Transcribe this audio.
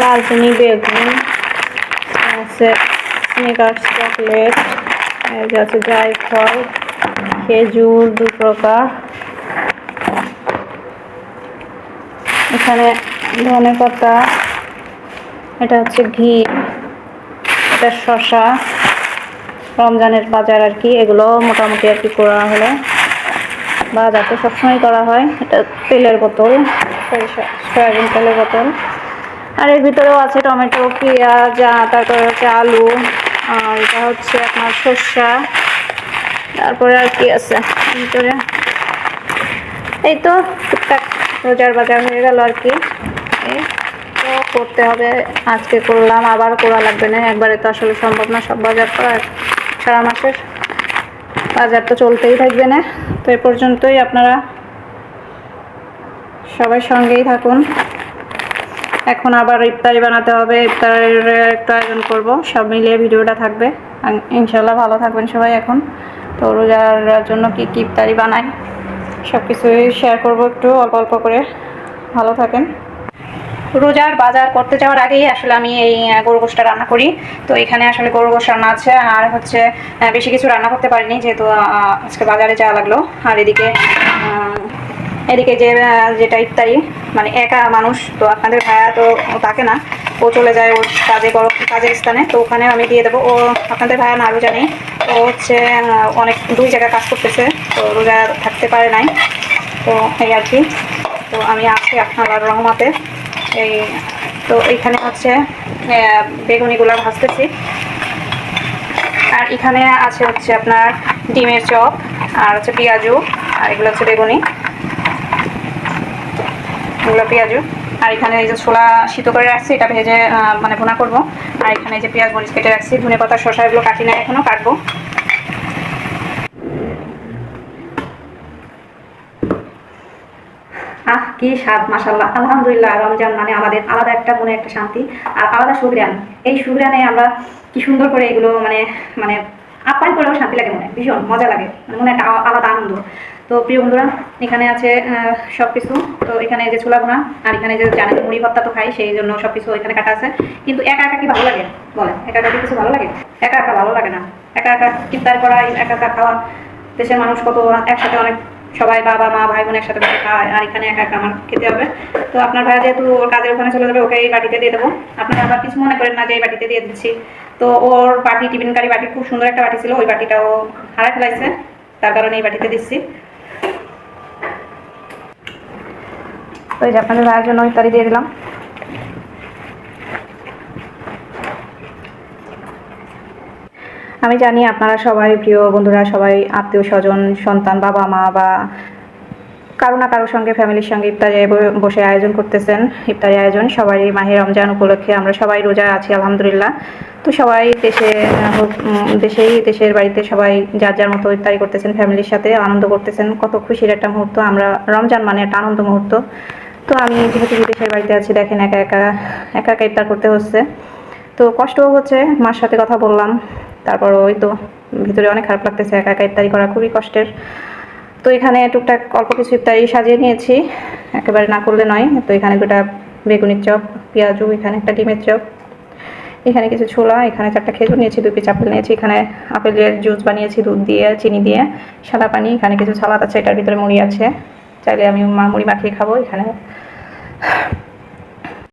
লালচিনি বেগুন আছে sneakers chocolate আছে জায়ফল খেজুর দু প্রকার। এখানে ধনে পাতা, এটা হচ্ছে ঘি, এটা শশা রমজানের বাজার আর কি, এগুলো মোটামুটি আর কি করা হলো। বাজার তো সবসময় করা হয়, এটা তেলের বোতল সয়াবিন তেলের বোতল। আর এর ভিতরেও আছে টমেটো, পেঁয়াজ তারপরে হচ্ছে আলু, আর এটা হচ্ছে আপনার সর্ষা, তারপরে আর কি আছে ভিতরে? এই তো টুকটাক রোজার বাজার হয়ে গেল আর কি। তো করতে হবে, আজকে করলাম, আবার করা লাগবে না, একবারে তো আসলে সম্ভব না সব বাজার করা সারা মাসের। বাজার তো চলতেই থাকবে না, তো এ পর্যন্তই আপনারা সবাই সঙ্গেই থাকুন। এখন আবার ইফতারি বানাতে হবে, ইফতারের একটা আয়োজন করব, সব মিলিয়ে ভিডিওটা থাকবে। ইনশাল্লাহ ভালো থাকবেন সবাই এখন। তো রোজার জন্য কী কী ইফতারি বানাই সব কিছুই শেয়ার করব একটু, অল্প অল্প করে। ভালো থাকেন। রোজার বাজার করতে যাওয়ার আগেই আসলে আমি এই গরু গোশটা রান্না করি। তো এখানে আসলে গরু গোশ রান্না আছে, আর হচ্ছে বেশি কিছু রান্না করতে পারিনি, যেহেতু আজকে বাজারে যাওয়া লাগল। আর এদিকে এদিকে যে যেটা ইফতারি মানে একা মানুষ, তো আপনাদের ভাইয়া তো থাকে না, ও চলে যায় ওর কাজে বড় কাজের স্থানে, তো ওখানে আমি দিয়ে দেবো। ও, আপনাদের ভাইয়া না রোজা নেই ও হচ্ছে অনেক দুই জায়গায় কাজ করতেছে, তো রোজা থাকতে পারে নাই। তো এই আর কি। তো আমি আছি আপনার রহমাতে। এই, তো এইখানে হচ্ছে বেগুনিগুলো ভাজতেছি। আর এখানে আছে হচ্ছে আপনার ডিমের চপ, আর হচ্ছে পেঁয়াজু, আর এগুলো হচ্ছে বেগুনি। এগুলো পেঁয়াজু। আর এখানে এই যে ছোলা সিদ্ধ করে রাখছি, এটা ভেজে মানে ভুনা করব। আর এখানে যে পেঁয়াজ মরিচ কেটে রাখছি, ধনে পাতা, শসা, এগুলো কাটি না, এখনও কাটবো। আহ, কি স্বাদ মাসাল্লাহ আলহামদুলিল্লাহ, রমজান মানে আমাদের আলাদা একটা মনে একটা শান্তি আর আলাদা সুগ্রান এই সুগ্রানে আমরা কি সুন্দর করে এগুলো মানে মানে আপ্যায়ন করেও শান্তি লাগে মনে, ভীষণ মজা লাগে। মানে মনে একটা আলাদা আনন্দ। তো প্রিয় বন্ধুরা, এখানে আছে সব কিছু তো এখানে যে ছোলা ভুনা আর এখানে যে জানেন মুড়ি ভর্তা তো খাই, সেই জন্য সব কিছু এখানে কাটা আছে। কিন্তু একা একা কি ভালো লাগে? বলেন, একা একা কিছু ভালো লাগে? একা একা ভালো লাগে না। একা একা ইফতার করা, একা একা খাওয়া। দেশের মানুষ কত একসাথে অনেক, সবাই বাবা, মা, ভাই বোন একসাথে বসে খায়, আর এখানে একা একা আমার খেতে হবে। তো আপনার ভাই যেহেতু ওর কাজের ওখানে চলে যাবে, ওকে এই বাটিতে দিয়ে দেবো। আপনারা আবার কিছু মনে করেন না যে এই বাটিতে দিয়ে দিচ্ছি। তো ওর বাটি, টিফিনকারী বাটি খুব সুন্দর একটা বাটি ছিল, ওই বাটিটাও হারাই ফেলাইছে। তার কারণে এই বাটিতে দিচ্ছি। এই যে আপনাদের ভাইয়ের জন্য ইত্যাদি দিয়ে দিলাম। আমি জানি আপনারা সবাই প্রিয় বন্ধুরা, সবাই আত্মীয় স্বজন, সন্তান, বাবা, মা বা কারও না কারোর সঙ্গে, ফ্যামিলির সঙ্গে ইফতারে বসে আয়োজন করতেছেন। ইফতারি আয়োজন সবাই মাহে রমজান উপলক্ষে আমরা সবাই রোজা আছি, আলহামদুলিল্লাহ। তো সবাই দেশে দেশেই, দেশের বাড়িতে সবাই যার যার মতো ইফতারি করতেছেন, ফ্যামিলির সাথে আনন্দ করতেছেন। কত খুশির একটা মুহূর্ত, আমরা রমজান মানে একটা আনন্দ মুহূর্ত। তো আমি যেহেতু বিদেশের বাড়িতে আছি, দেখেন একা একা একা একা ইফতার করতে হচ্ছে। তো কষ্টও হচ্ছে, মার সাথে কথা বললাম। তারপর ওই তো ভিতরে অনেক খারাপ লাগতেছে, একা একা ইফতারি করা খুবই কষ্টের। তো এখানে টুকটাক অল্প কিছু ইফতারি সাজিয়ে নিয়েছি। একেবারে না করলে নয়। তো এখানে দুটা বেগুনির চপ, পেঁয়াজু, এখানে একটা ডিমের চপ, এখানে কিছু ছোলা, এখানে চারটা খেজুর নিয়েছি, দুই পিস আপেল নিয়েছি, এখানে আপেলের জুস বানিয়েছি, দুধ দিয়ে, চিনি দিয়ে, সাদা পানি, এখানে কিছু সালাদ আছে, এটার ভিতরে মুড়ি আছে। চাইলে আমি মুড়ি মাখিয়ে খাব এখানে।